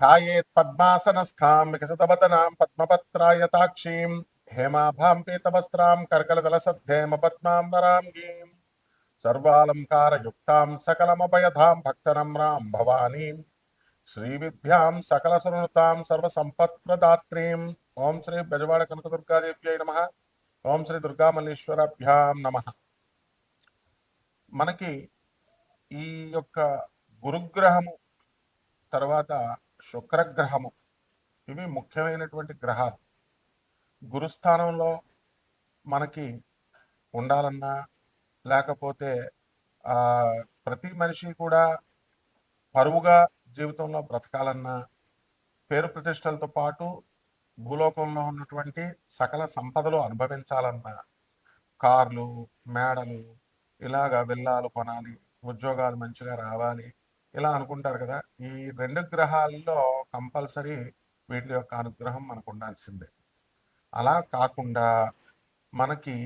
ధ్యాయేత్ పద్మాసనస్థాం వికసితవదనాం పద్మపత్రాయతాక్షీం హేమాభాం పీతవస్త్రాం కర్కలదలసద్ధేమ పద్మాంబరాం గీం సర్వాలంకారయుక్తాం సకలమభయధాం భక్తనమ్రాం భవానీం శ్రీవిద్యాం సకల సునృతాం సర్వసంపత్ప్రదాత్రీం ఓం శ్రీ బెజవాడ కనకదుర్గాదేవ్యై నమ ఓం శ్రీ దుర్గామల్లేశ్వరభ్యాం నమ మనకి ఈ యొక్క గురుగ్రహము తర్వాత శుక్రగ్రహము. ఇవి ముఖ్యమైనటువంటి గ్రహాలు. గురుస్థానంలో మనకి ఉండాలన్నా లేకపోతే ప్రతి మనిషి కూడా పరువుగా జీవితంలో బ్రతకాలన్నా పేరు ప్రతిష్టలతో పాటు భూలోకంలో ఉన్నటువంటి సకల సంపదలు అనుభవించాలన్నా కార్లు మేడలు ఇలాగా విల్లాలు కొనాలి ఉద్యోగాలు మంచిగా రావాలి ఇలా అనుకుంటారు కదా! ఈ రెండు గ్రహాల్లో కంపల్సరీ వీటి యొక్క అనుగ్రహం మనకు ఉండాల్సిందే. అలా కాకుండా మనకి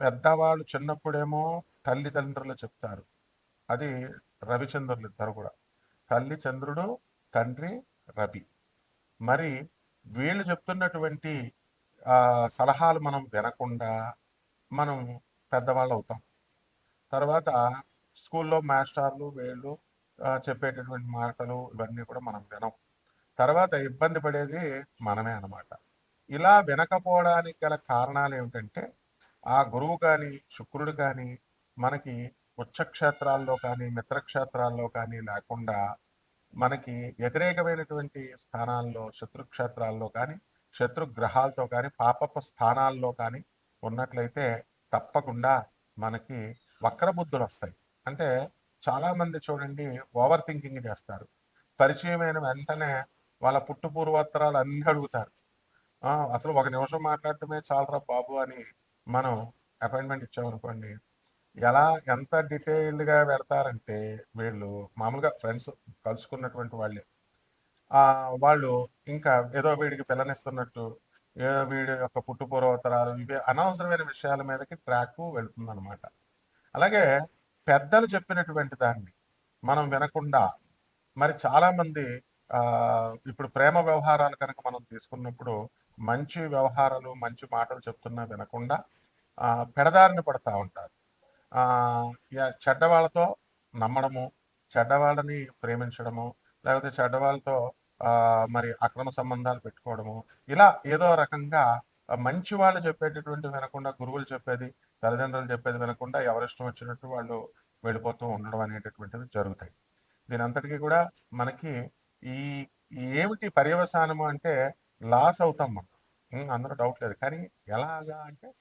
పెద్దవాళ్ళు చిన్నప్పుడేమో తల్లిదండ్రులు చెప్తారు. అది రవిచంద్రులు ఇద్దరు కూడా. తల్లి చంద్రుడు తండ్రి రవి. మరి వీళ్ళు చెప్తున్నటువంటి సలహాలు మనం వినకుండా మనం పెద్దవాళ్ళు అవుతాం తర్వాత స్కూల్లో మాస్టర్లు వీళ్ళు చెప్పేటటువంటి మాటలు ఇవన్నీ కూడా మనం వినం. తర్వాత ఇబ్బంది పడేది మనమే అన్నమాట. ఇలా వినకపోవడానికి గల కారణాలు ఏమిటంటే ఆ గురువు కానీ శుక్రుడు కానీ మనకి ఉచ్చక్షేత్రాల్లో కానీ మిత్రక్షేత్రాల్లో కానీ లేకుండా మనకి వ్యతిరేకమైనటువంటి స్థానాల్లో శత్రుక్షేత్రాల్లో కానీ శత్రు గ్రహాలతో కానీ పాపపు స్థానాల్లో కానీ ఉన్నట్లయితే తప్పకుండా మనకి వక్రబుద్ధులు వస్తాయి అంటే చాలా మంది చూడండి ఓవర్ థింకింగ్ చేస్తారు. పరిచయమైన వెంటనే వాళ్ళ పుట్టు పూర్వోత్తరాలు అన్ని అడుగుతారు. అసలు ఒక నిమిషం మాట్లాడటమే చాలరా బాబు అని మనం అపాయింట్మెంట్ ఇచ్చామనుకోండి ఎలా ఎంత డీటెయిల్డ్గా పెడతారంటే వీళ్ళు మామూలుగా ఫ్రెండ్స్ కలుసుకున్నటువంటి వాళ్ళే. వాళ్ళు ఇంకా ఏదో వీడికి పిల్లనిస్తున్నట్టు ఏదో వీడి యొక్క పుట్టు పూర్వోత్తరాలు ఇవి అనవసరమైన విషయాల మీదకి ట్రాక్ వెళ్తుందన్నమాట. అలాగే పెద్దలు చెప్పినటువంటి దాన్ని మనం వినకుండా మరి చాలామంది ఆ ఇప్పుడు ప్రేమ వ్యవహారాలు కనుక మనం తీసుకున్నప్పుడు మంచి వ్యవహారాలు మంచి మాటలు చెప్తున్నా వినకుండా ఆ పడతా ఉంటారు. ఆ చెడ్డవాళ్ళతో నమ్మడము చెడ్డవాళ్ళని ప్రేమించడము లేకపోతే చెడ్డవాళ్ళతో ఆ మరి అక్రమ సంబంధాలు పెట్టుకోవడము ఇలా ఏదో రకంగా మంచి వాళ్ళు చెప్పేటటువంటి వినకుండా గురువులు చెప్పేది తల్లిదండ్రులు చెప్పేది వినకుండా ఎవరిష్టం వచ్చినట్టు వాళ్ళు వెళ్ళిపోతూ ఉండడం అనేటటువంటిది జరుగుతాయి. దీని అంతటికీ కూడా మనకి ఈ ఏమిటి పర్యవసానము అంటే లాస్ అవుతాం మనం. అందరూ డౌట్ లేదు. కానీ ఎలాగా అంటే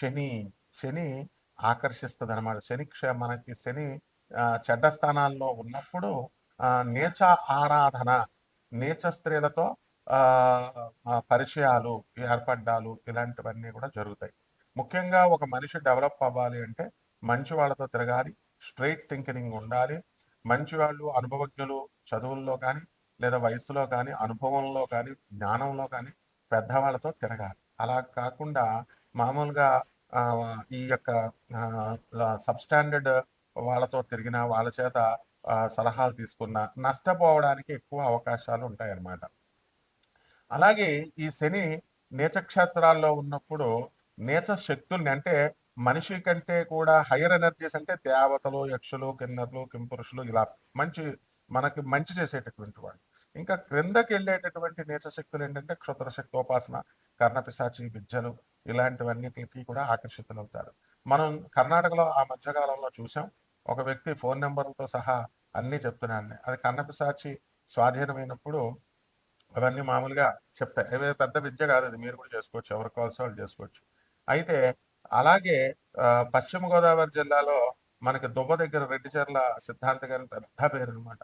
శని శని ఆకర్షిస్తుంది అనమాట శని క్ష- మనకి శని చెడ్డ స్థానాల్లో ఉన్నప్పుడు నేచ నీచ ఆరాధన నీచ స్త్రీలతో పరిచయాలు ఏర్పడ్డాలు ఇలాంటివన్నీ కూడా జరుగుతాయి. ముఖ్యంగా ఒక మనిషి డెవలప్ అవ్వాలి అంటే మంచి వాళ్ళతో తిరగాలి స్ట్రైట్ థింకింగ్ ఉండాలి. మంచి వాళ్ళు అనుభవజ్ఞులు చదువుల్లో కానీ లేదా వయసులో కానీ అనుభవంలో కానీ జ్ఞానంలో కానీ పెద్దవాళ్ళతో తిరగాలి. అలా కాకుండా మామూలుగా ఈ యొక్క సబ్స్టాండర్డ్ వాళ్ళతో తిరిగిన వాళ్ళ చేత సలహాలు తీసుకున్న నష్టపోవడానికి ఎక్కువ అవకాశాలు ఉంటాయన్నమాట. అలాగే ఈ శని నీచక్షేత్రాల్లో ఉన్నప్పుడు నేచర్ శక్తుల్ని అంటే మనిషి కంటే కూడా హైయర్ ఎనర్జీస్ అంటే దేవతలు యక్షులు కిన్నర్లు కింపురుషులు ఇలా మంచి మనకి మంచి చేసేటటువంటి వాళ్ళు. ఇంకా క్రిందకి వెళ్ళేటటువంటి నేచర్ శక్తులు ఏంటంటే క్షుద్ర శక్తోపాసన కర్ణపిశాచి విద్యలు ఇలాంటివన్నిటికి కూడా ఆకర్షితులవుతారు. మనం కర్ణాటకలో ఆ మధ్యకాలంలో చూసాం. ఒక వ్యక్తి ఫోన్ నెంబర్లతో సహా అన్నీ చెప్తున్నాను అది కర్ణపిశాచి స్వాధీనమైనప్పుడు అవన్నీ మామూలుగా చెప్తాయి. ఏదో పెద్ద విద్య కాదు అది. మీరు కూడా చేసుకోవచ్చు. ఎవరు కావాల్సి వాళ్ళు చేసుకోవచ్చు. అయితే అలాగే పశ్చిమ గోదావరి జిల్లాలో మనకి దుబ్బ దగ్గర రెడ్డిచర్ల సిద్ధాంత గారి పెద్ద పేరు అనమాట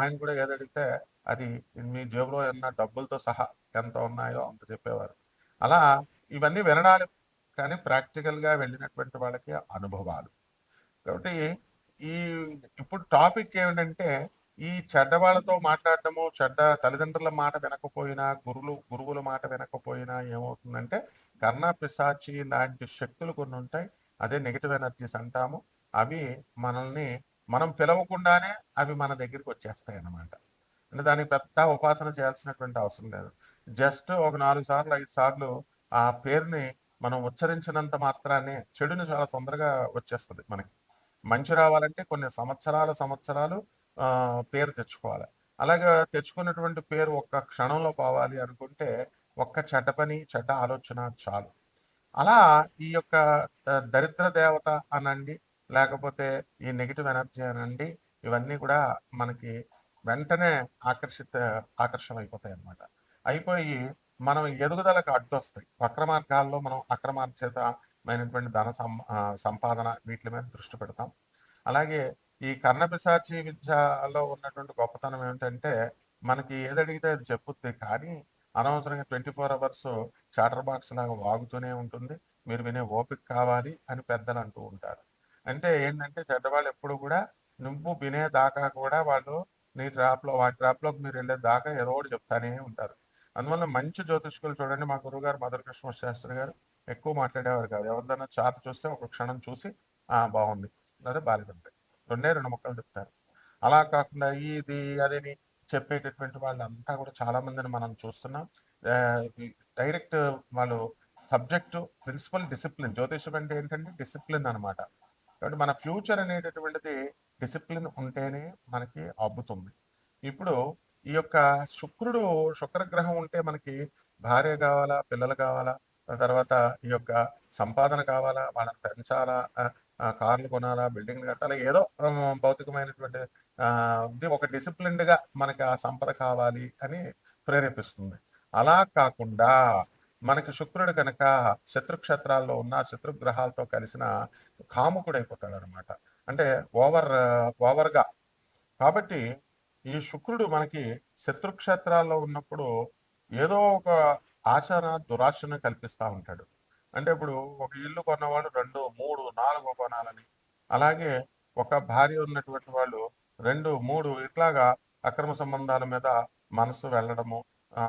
ఆయన కూడా ఏదడిగితే అది మీ జేబులో ఉన్న డబ్బులతో సహా ఎంత ఉన్నాయో అంత చెప్పేవారు. అలా ఇవన్నీ వినడాలి కానీ ప్రాక్టికల్గా వెళ్ళినటువంటి వాళ్ళకి అనుభవాలు. కాబట్టి ఈ ఇప్పుడు టాపిక్ ఏమిటంటే ఈ చెడ్డ వాళ్ళతో మాట్లాడటము చెడ్డ తల్లిదండ్రుల మాట వినకపోయినా గురువులు గురువుల మాట వినకపోయినా ఏమవుతుందంటే కర్ణ పిశాచి లాంటి శక్తులు కొన్ని ఉంటాయి. అదే నెగిటివ్ ఎనర్జీస్ అంటాము. అవి మనల్ని మనం పిలవకుండానే అవి మన దగ్గరికి వచ్చేస్తాయి అన్నమాట. అంటే దానికి పెద్ద ఉపాసన చేయాల్సినటువంటి అవసరం లేదు. జస్ట్ ఒక నాలుగు సార్లు ఐదు సార్లు ఆ పేరుని మనం ఉచ్చరించినంత మాత్రానే చెడుని చాలా తొందరగా వచ్చేస్తుంది మనకి. మంచి రావాలంటే కొన్ని సంవత్సరాల సంవత్సరాలు ఆ, పేరు తెచ్చుకోవాలి. అలాగే తెచ్చుకున్నటువంటి పేరు ఒక్క క్షణంలో పోవాలి అనుకుంటే ఒక్క చెడ్డ పని చెడ్డ ఆలోచన చాలు. అలా ఈ యొక్క దరిద్ర దేవత అనండి లేకపోతే ఈ నెగిటివ్ ఎనర్జీ అనండి ఇవన్నీ కూడా మనకి వెంటనే ఆకర్షిత ఆకర్షణ అయిపోతాయి అన్నమాట అయిపోయి మనం ఎదుగుదలకు అడ్డొస్తాయి. వక్ర మార్గాల్లో మనం అక్రమార్జితమైనటువంటి ధన సం సంపాదన వీటి మీద దృష్టి పెడతాం. అలాగే ఈ కర్ణపిశాచి విద్యలో ఉన్నటువంటి గొప్పతనం ఏమిటంటే మనకి ఏదడిగితే అది చెప్పుద్ది కానీ అనవసరంగా twenty four hours chatter box లాగా వాగుతూనే ఉంటుంది. మీరు వినే ఓపిక కావాలి అని పెద్దలు అంటూ ఉంటారు. అంటే ఏంటంటే చెడ్డవాళ్ళు ఎప్పుడు కూడా నువ్వు వినే దాకా కూడా వాళ్ళు నీ ట్రాప్లో వాటి ట్రాప్లోకి మీరు వెళ్ళే దాకా ఏదో ఒకటి చెప్తానే ఉంటారు. అందువల్ల మంచి జ్యోతిష్కులు చూడండి. మా గురుగారు మధుర కృష్ణ శాస్త్రి గారు ఎక్కువ మాట్లాడేవారు కాదు. ఎవరిదైనా చార్ట్ చూస్తే ఒక క్షణం చూసి ఆ బాగుంది. అదే బాలిపడతాయి రెండే రెండు మొక్కలు చెప్తారు. అలా కాకుండా ఇది అదేని చెప్పేటటువంటి వాళ్ళంతా కూడా చాలా మందిని మనం చూస్తున్నాం. డైరెక్ట్ వాళ్ళు సబ్జెక్టు ప్రిన్సిపల్ డిసిప్లిన్ జ్యోతిషం అంటే ఏంటంటే డిసిప్లిన్ అన్నమాట. కాబట్టి మన ఫ్యూచర్ అనేటటువంటిది డిసిప్లిన్ ఉంటేనే మనకి అబ్బుతుంది. ఇప్పుడు ఈ యొక్క శుక్రుడు శుక్రగ్రహం ఉంటే మనకి భార్య కావాలా పిల్లలు కావాలా తర్వాత ఈ యొక్క సంపాదన కావాలా వాళ్ళని పెంచాలా కార్లు కొనాలా బిల్డింగ్లు కట్టాలా ఏదో భౌతికమైనటువంటి ఒక డిసిప్లిన్డ్గా మనకి ఆ సంపద కావాలి అని ప్రేరేపిస్తుంది. అలా కాకుండా మనకి శుక్రుడు కనుక శత్రుక్షేత్రాల్లో ఉన్న శత్రుగ్రహాలతో కలిసిన కాముకుడు అయిపోతాడు అనమాట అంటే ఓవర్ ఓవర్గా. కాబట్టి ఈ శుక్రుడు మనకి శత్రుక్షేత్రాల్లో ఉన్నప్పుడు ఏదో ఒక ఆచరణ దురాశను కల్పిస్తూ ఉంటాడు. అంటే ఇప్పుడు ఒక ఇల్లు కొన్నవాడు రెండు మూడు నాలుగు కొనాలని. అలాగే ఒక భార్య ఉన్నటువంటి వాళ్ళు రెండు మూడు ఇట్లాగా అక్రమ సంబంధాల మీద మనసు వెళ్ళడము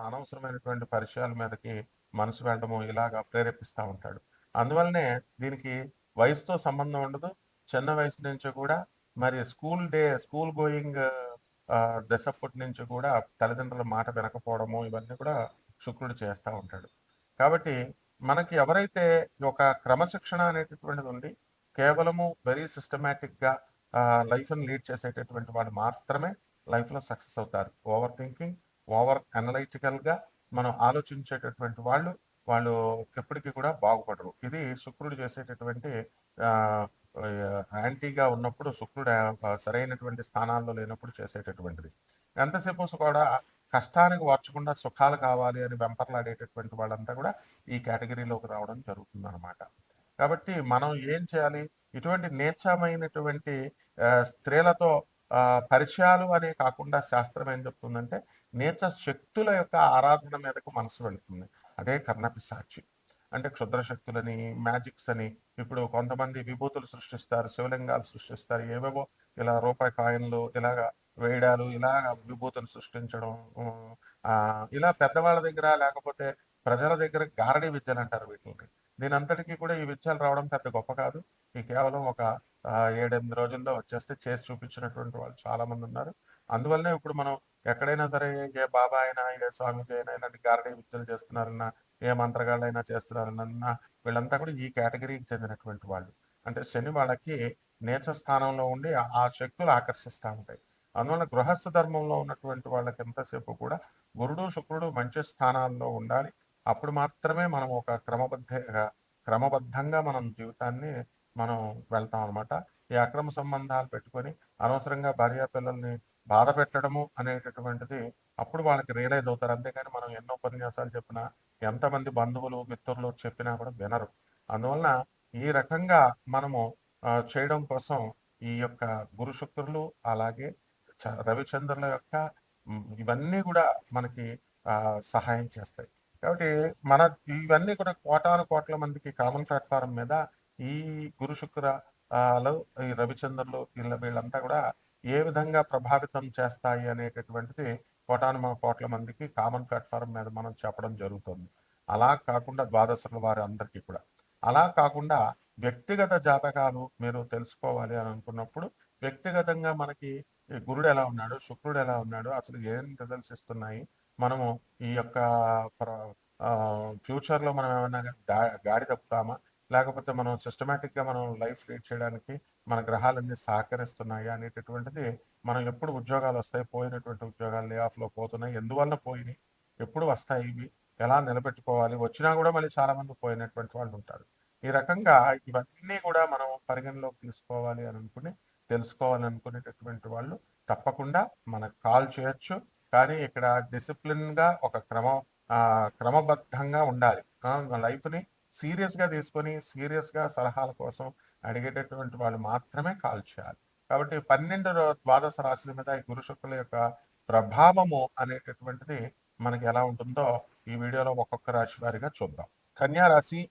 అనవసరమైనటువంటి పరిచయాల మీదకి మనసు వెళ్ళడము ఇలాగా ప్రేరేపిస్తూ ఉంటాడు. అందువల్లనే దీనికి వయసుతో సంబంధం ఉండదు. చిన్న వయసు నుంచి కూడా మరి స్కూల్ డే స్కూల్ గోయింగ్ దశప్పటి నుంచి కూడా తల్లిదండ్రుల మాట వినకపోవడము ఇవన్నీ కూడా శుక్రుడు చేస్తూ ఉంటాడు. కాబట్టి మనకి ఎవరైతే ఒక క్రమశిక్షణ అనేటటువంటిది ఉండి కేవలము వెరీ సిస్టమేటిక్గా లైఫ్ని లీడ్ చేసేటటువంటి వాళ్ళు మాత్రమే లైఫ్లో సక్సెస్ అవుతారు. ఓవర్ థింకింగ్ ఓవర్ అనలైటికల్గా మనం ఆలోచించేటటువంటి వాళ్ళు వాళ్ళు ఎప్పటికీ కూడా బాగుపడరు. ఇది శుక్రుడు చేసేటటువంటి యాంటీగా ఉన్నప్పుడు శుక్రుడు సరైనటువంటి స్థానాల్లో లేనప్పుడు చేసేటటువంటిది. ఎంతసేపు కూడా కష్టానికి వార్చకుండా సుఖాలు కావాలి అని వెంపర్లాడేటటువంటి వాళ్ళంతా కూడా ఈ కేటగిరీలోకి రావడం జరుగుతుంది అనమాట కాబట్టి మనం ఏం చేయాలి? ఇటువంటి నీచమైనటువంటి స్త్రీలతో ఆ, పరిచయాలు అనే కాకుండా శాస్త్రం ఏం చెప్తుందంటే నేచ శక్తుల యొక్క ఆరాధన మీదకు మనసు వెళుతుంది. అదే కర్ణపిశాచి. అంటే క్షుద్ర శక్తులని మ్యాజిక్స్ అని ఇప్పుడు కొంతమంది విభూతులు సృష్టిస్తారు శివలింగాలు సృష్టిస్తారు ఏవేవో ఇలా రూపాయి కాయిన్లు ఇలాగా వేయడాలు ఇలాగ విభూతులు సృష్టించడం ఆ, ఇలా పెద్దవాళ్ళ దగ్గర లేకపోతే ప్రజల దగ్గర గారడీ విద్యలు అంటారు వీటిని దీని అంతటికీ కూడా ఈ విషయాలు రావడం పెద్ద గొప్ప కాదు. ఈ కేవలం ఒక ఏడెనిమిది రోజుల్లో వచ్చేస్తే చేసి చూపించినటువంటి వాళ్ళు చాలా మంది ఉన్నారు. అందువల్లనే ఇప్పుడు మనం ఎక్కడైనా సరే ఏ బాబా అయినా ఏ స్వామిజీ అయినా ఇలాంటి గారడీ విద్యలు చేస్తున్నారన్నా ఏ మంత్రగాళ్ళైనా చేస్తున్నారన్నా వీళ్ళంతా కూడా ఈ కేటగిరీకి చెందినటువంటి వాళ్ళు. అంటే శని వాళ్ళకి నేచ స్థానంలో ఉండి ఆ- ఆ శక్తులు ఆకర్షిస్తూ ఉంటాయి. అందువల్ల గృహస్థ ధర్మంలో ఉన్నటువంటి వాళ్ళకి ఎంతసేపు కూడా గురుడు శుక్రుడు మంచి స్థానాల్లో ఉండాలి. అప్పుడు మాత్రమే మనం ఒక క్రమబద్ధ క్రమబద్ధంగా మనం జీవితాన్ని మనం వెళ్తాం అనమాట ఈ అక్రమ సంబంధాలు పెట్టుకొని అనవసరంగా భార్య పిల్లల్ని బాధ పెట్టడము అనేటటువంటిది అప్పుడు వాళ్ళకి రియలైజ్ అవుతారు. అంతేగాని మనం ఎన్నో ఉపన్యాసాలు చెప్పినా ఎంతమంది బంధువులు మిత్రులు చెప్పినా కూడా వినరు. అందువలన ఈ రకంగా మనము చేయడం కోసం ఈ యొక్క గురు శుక్రులు అలాగే చ- రవిచంద్రుల యొక్క ఇవన్నీ కూడా మనకి సహాయం చేస్తాయి. కాబట్టి మన ఇవన్నీ కూడా కోటాను కోట్ల మందికి కామన్ ప్లాట్ఫారం మీద ఈ గురు శుక్రాలు ఈ రవిచంద్రులు వీళ్ళ వీళ్ళంతా కూడా ఏ విధంగా ప్రభావితం చేస్తాయి అనేటటువంటిది కోటాను కోట్ల మందికి కామన్ ప్లాట్ఫారం మీద మనం చెప్పడం జరుగుతుంది. అలా కాకుండా ద్వాదశుల వారి అందరికీ కూడా. అలా కాకుండా వ్యక్తిగత జాతకాలు మీరు తెలుసుకోవాలి అని అనుకున్నప్పుడు వ్యక్తిగతంగా మనకి గురుడు ఎలా ఉన్నాడు శుక్రుడు ఎలా ఉన్నాడు అసలు ఏం రిజల్ట్స్ ఇస్తున్నాయి మనము ఈ యొక్క ఫ్యూచర్లో మనం ఏమైనా గా- గాడి తప్పుతామా? లేకపోతే మనం సిస్టమేటిక్గా మనం లైఫ్ లీడ్ చేయడానికి మన గ్రహాలన్నీ సహకరిస్తున్నాయి అనేటటువంటిది మనం ఎప్పుడు ఉద్యోగాలు వస్తాయి పోయినటువంటి ఉద్యోగాలు లే ఆఫ్లో పోతున్నాయి ఎందువల్ల పోయినాయి ఎప్పుడు వస్తాయి ఇవి ఎలా నిలబెట్టుకోవాలి వచ్చినా కూడా మళ్ళీ చాలా మంది పోయినటువంటి వాళ్ళు ఉంటారు. ఈ రకంగా ఇవన్నీ కూడా మనం పరిగణలోకి తీసుకోవాలి అని అనుకుని తెలుసుకోవాలనుకునేటటువంటి వాళ్ళు తప్పకుండా మనకు కాల్ చేయొచ్చు. కానీ ఇక్కడ డిసిప్లిన్గా ఒక క్రమ క్రమబద్ధంగా ఉండాలి. లైఫ్ని సీరియస్గా తీసుకొని సీరియస్గా సలహాల కోసం అడిగేటటువంటి వాళ్ళు మాత్రమే కాల్ చేయాలి. కాబట్టి పన్నెండు ద్వాదశ రాశుల మీద ఈ గురు శుక్రుల యొక్క ప్రభావము అనేటటువంటిది మనకి ఎలా ఉంటుందో ఈ వీడియోలో ఒక్కొక్క రాశి వారిగా చూద్దాం. కన్యా రాశి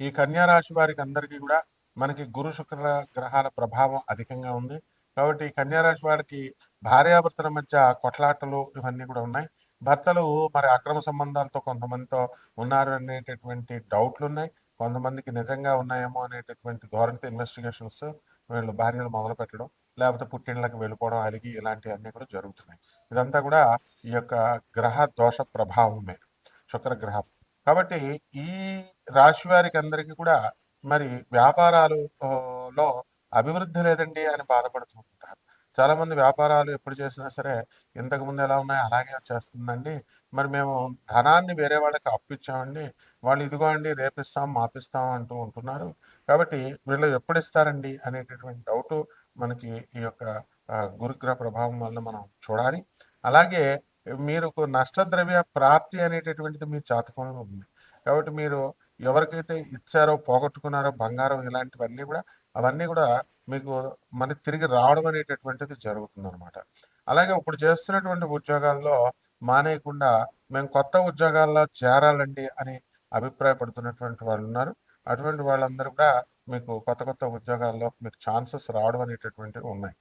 ఈ కన్యా రాశి వారికి అందరికీ కూడా మనకి గురు శుక్ర గ్రహాల ప్రభావం అధికంగా ఉంది. కాబట్టి ఈ కన్యా రాశి వారికి భార్యాభర్తల మధ్య కొట్లాటలు ఇవన్నీ కూడా ఉన్నాయి. భర్తలు మరి అక్రమ సంబంధాలతో కొంతమందితో ఉన్నారు అనేటటువంటి డౌట్లు ఉన్నాయి. కొంతమందికి నిజంగా ఉన్నాయేమో అనేటటువంటి ధోరణితో ఇన్వెస్టిగేషన్స్ వీళ్ళు భార్యలు మొదలు పెట్టడం లేకపోతే పుట్టిళ్ళకి వెళ్ళిపోవడం అలిగి ఇలాంటివన్నీ కూడా జరుగుతున్నాయి. ఇదంతా కూడా ఈ యొక్క గ్రహ దోష ప్రభావమే శుక్ర గ్రహం కాబట్టి ఈ రాశి వారికి అందరికీ కూడా మరి వ్యాపారాలు లో అభివృద్ధి లేదండి అని బాధపడుతూ ఉంటారు. చాలా మంది వ్యాపారాలు ఎప్పుడు చేసినా సరే ఇంతకు ముందు ఎలా ఉన్నాయో అలాగే చేస్తుందండి. మరి మేము ధనాన్ని వేరే వాళ్ళకి అప్పిచ్చామండి. వాళ్ళు ఇదిగో అండి రేపిస్తాం మాపిస్తాం అంటూ ఉంటున్నారు. కాబట్టి వీళ్ళు ఎప్పుడు ఇస్తారండి అనేటటువంటి డౌట్ మనకి ఈ యొక్క గురుగ్రహ ప్రభావం వల్ల మనం చూడాలి. అలాగే మీరు నష్టద్రవ్య ప్రాప్తి అనేటటువంటిది మీ జాతకంలో ఉంది. కాబట్టి మీరు ఎవరికైతే ఇచ్చారో పోగొట్టుకున్నారో బంగారం ఇలాంటివన్నీ కూడా అవన్నీ కూడా మీకు మనకి తిరిగి రావడం అనేటటువంటిది జరుగుతుంది అనమాట అలాగే ఇప్పుడు చేస్తున్నటువంటి ఉద్యోగాల్లో మానేయకుండా మేము కొత్త ఉద్యోగాల్లో చేరాలండి అని అభిప్రాయపడుతున్నటువంటి వాళ్ళు ఉన్నారు. అటువంటి వాళ్ళందరూ కూడా మీకు కొత్త కొత్త ఉద్యోగాల్లో మీకు ఛాన్సెస్ రావడం అనేటటువంటివి ఉన్నాయి.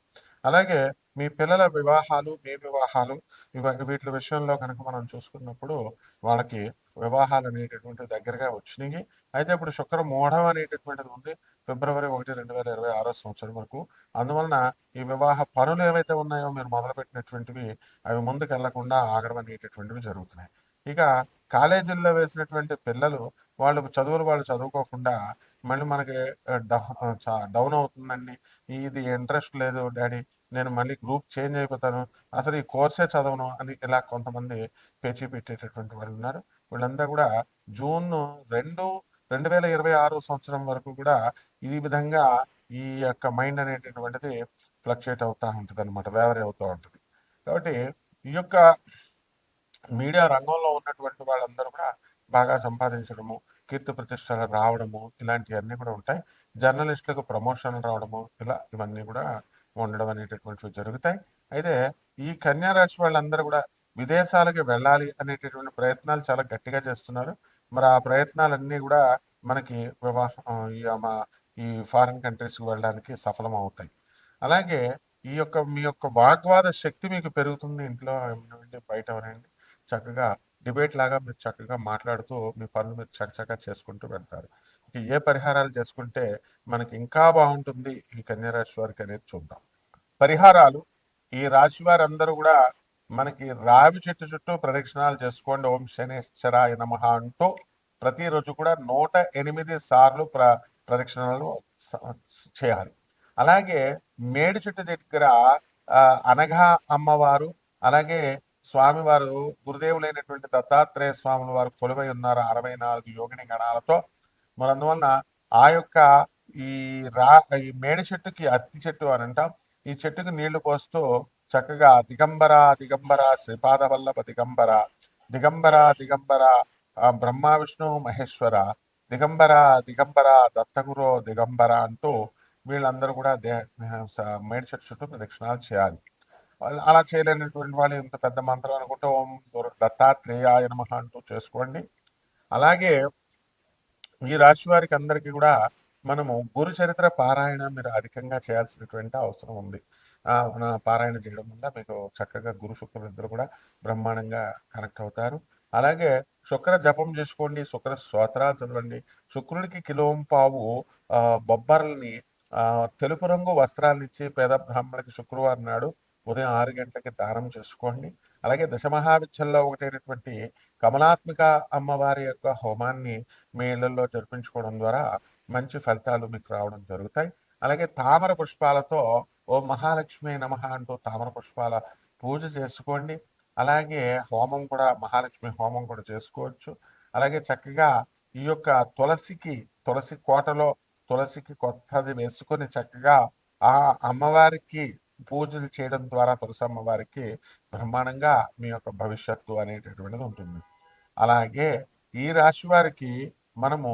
అలాగే మీ పిల్లల వివాహాలు మీ వివాహాలు ఇవ వీటి విషయంలో కనుక మనం చూసుకున్నప్పుడు వాళ్ళకి వివాహాలు అనేటటువంటి దగ్గరగా వచ్చినాయి. అయితే ఇప్పుడు శుక్ర మూఢం అనేటటువంటిది ఉంది ఫిబ్రవరి ఒకటి రెండు వేల ఇరవై ఆరో సంవత్సరం వరకు. అందువలన ఈ వివాహ పనులు ఏవైతే ఉన్నాయో మీరు మొదలుపెట్టినటువంటివి అవి ముందుకు వెళ్ళకుండా ఆగడం అనేటటువంటివి జరుగుతున్నాయి. ఇక కాలేజీల్లో వేసినటువంటి పిల్లలు వాళ్ళు చదువులు వాళ్ళు చదువుకోకుండా మళ్ళీ మనకి డౌన్ అవుతుందండి. ఇది ఇంట్రెస్ట్ లేదు డాడీ నేను మళ్ళీ గ్రూప్ చేంజ్ అయిపోతాను. అసలు ఈ కోర్సే చదవను అని ఇలా కొంతమంది పేచీ పెట్టేటటువంటి వాళ్ళు ఉన్నారు. వీళ్ళంతా కూడా జూన్ రెండు రెండు వేల ఇరవై ఆరు సంవత్సరం వరకు కూడా ఈ విధంగా ఈ యొక్క మైండ్ అనేటటువంటిది ఫ్లక్చుయేట్ అవుతూ ఉంటుంది అనమాట వేవరీ అవుతూ ఉంటుంది. కాబట్టి ఈ యొక్క మీడియా రంగంలో ఉన్నటువంటి వాళ్ళందరూ కూడా బాగా సంపాదించడము కీర్తి ప్రతిష్టలు రావడము ఇలాంటివన్నీ కూడా ఉంటాయి. జర్నలిస్టులకు ప్రమోషన్ రావడము ఇలా ఇవన్నీ కూడా ఉండడం అనేటటువంటివి జరుగుతాయి. అయితే ఈ కన్యా రాశి వాళ్ళందరూ కూడా విదేశాలకు వెళ్ళాలి అనేటటువంటి ప్రయత్నాలు చాలా గట్టిగా చేస్తున్నారు. మరి ఆ ప్రయత్నాలన్నీ కూడా మనకి వివాహం ఈ ఫారిన్ కంట్రీస్కి వెళ్ళడానికి సఫలం అవుతాయి. అలాగే ఈ యొక్క మీ యొక్క వాగ్వాద శక్తి మీకు పెరుగుతుంది ఇంట్లో ఏమనండి బయట ఎవరండి చక్కగా డిబేట్ లాగా మీరు చక్కగా మాట్లాడుతూ మీ పనులు మీరు చక్కగా చేసుకుంటూ వెళ్తారు. ఏ పరిహారాలు చేసుకుంటే మనకి ఇంకా బాగుంటుంది? ఈ కన్యా రాశి వారికి అనేది చూద్దాం. పరిహారాలు ఈ రాశి వారందరూ కూడా మనకి రావి చెట్టు చుట్టూ ప్రదక్షిణాలు చేసుకోండి. ఓం శనేశ్వరాయ నమ అంటూ ప్రతిరోజు కూడా నూట ఎనిమిది సార్లు ప్ర ప్రదక్షిణలు చేయాలి. అలాగే మేడి చెట్టు దగ్గర అనఘా అమ్మవారు అలాగే స్వామివారు గురుదేవులైనటువంటి దత్తాత్రేయ స్వాముల వారు కొలువై ఉన్నారు అరవై నాలుగు యోగిని గణాలతో. మరి అందువలన ఆ యొక్క ఈ రా ఈ మేడి చెట్టుకి అత్తి చెట్టు అని అంటాం. ఈ చెట్టుకు నీళ్ళు పోస్తూ చక్కగా దిగంబర దిగంబర శ్రీపాద వల్లభ దిగంబర దిగంబర దిగంబర బ్రహ్మ విష్ణు మహేశ్వర దిగంబర దిగంబర దత్తగురు దిగంబర అంటూ వీళ్ళందరూ కూడా దే స- చెట్టు చుట్టూ ప్రదక్షిణాలు చేయాలి. వాళ్ళు అలా చేయలేనటువంటి వాళ్ళు ఇంత పెద్ద మంత్రం అనుకుంటే ఓం దుర్- దత్తాత్రేయాయ అంటూ చేసుకోండి. అలాగే ఈ రాశి వారికి అందరికీ కూడా మనము గురు చరిత్ర పారాయణ మీరు అధికంగా చేయాల్సినటువంటి అవసరం ఉంది. పారాయణ చేయడం వల్ల మీకు చక్కగా గురు శుక్రులు ఇద్దరు కూడా బ్రహ్మాండంగా కనెక్ట్ అవుతారు. అలాగే శుక్ర జపం చేసుకోండి శుక్ర స్తోత్రాలు చదవండి. శుక్రుడికి కిలోం పావు ఆ, బొబ్బర్లని ఆ, తెలుపు రంగు వస్త్రాలు ఇచ్చి పేద బ్రాహ్మణులకి శుక్రవారం నాడు ఉదయం ఆరు గంటలకి దానం చేసుకోండి. అలాగే దశమహావిద్యల్లో ఒకటైనటువంటి కమలాత్మిక అమ్మవారి యొక్క హోమాన్ని మీ ఇళ్ళలో జరిపించుకోవడం ద్వారా మంచి ఫలితాలు మీకు రావడం జరుగుతాయి. అలాగే తామర పుష్పాలతో ఓ మహాలక్ష్మి నమ అంటూ తామర పుష్పాల పూజ చేసుకోండి. అలాగే హోమం కూడా మహాలక్ష్మి హోమం కూడా చేసుకోవచ్చు. అలాగే చక్కగా ఈ యొక్క తులసికి తులసి కోటలో తులసికి కొత్తది వేసుకొని చక్కగా ఆ అమ్మవారికి పూజలు చేయడం ద్వారా తులసి అమ్మవారికి బ్రహ్మాండంగా మీ యొక్క భవిష్యత్తు అనేటటువంటిది ఉంటుంది. అలాగే ఈ రాశి వారికి మనము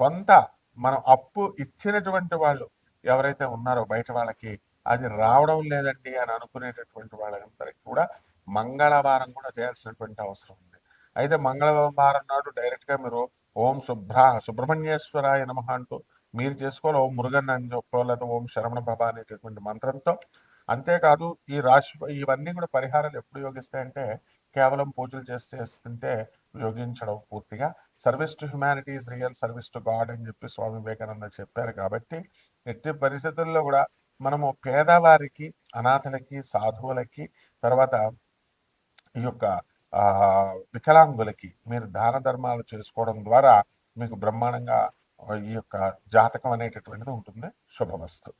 కొంత మనం అప్పు ఇచ్చినటువంటి వాళ్ళు ఎవరైతే ఉన్నారో బయట వాళ్ళకి అది రావడం లేదండి అని అనుకునేటటువంటి వాళ్ళందరికీ కూడా మంగళవారం కూడా చేయాల్సినటువంటి అవసరం ఉంది. అయితే మంగళవారం నాడు డైరెక్ట్గా మీరు ఓం శుభ్ర సుబ్రహ్మణ్యేశ్వరాయ నమ అంటూ మీరు చేసుకోవాలి. ఓం మురుగన్ అని చెప్పుకోలేదు లేదా ఓం శరవణ బాబా అనేటటువంటి మంత్రంతో. అంతేకాదు ఈ రాశి ఇవన్నీ కూడా పరిహారాలు ఎప్పుడు యోగిస్తాయంటే కేవలం పూజలు చేసి చేస్తుంటే యోగించడం పూర్తిగా. Service to humanity is real service to God అని చెప్పి స్వామి వివేకానంద చెప్పారు కాబట్టి ఎట్టి పరిస్థితుల్లో కూడా మనము పేదవారికి అనాథలకి సాధువులకి తర్వాత ఈ యొక్క వికలాంగులకి మీరు దాన ధర్మాలు చేసుకోవడం ద్వారా మీకు బ్రహ్మాండంగా ఈ యొక్క జాతకం అనేటటువంటిది ఉంటుంది. శుభవస్తు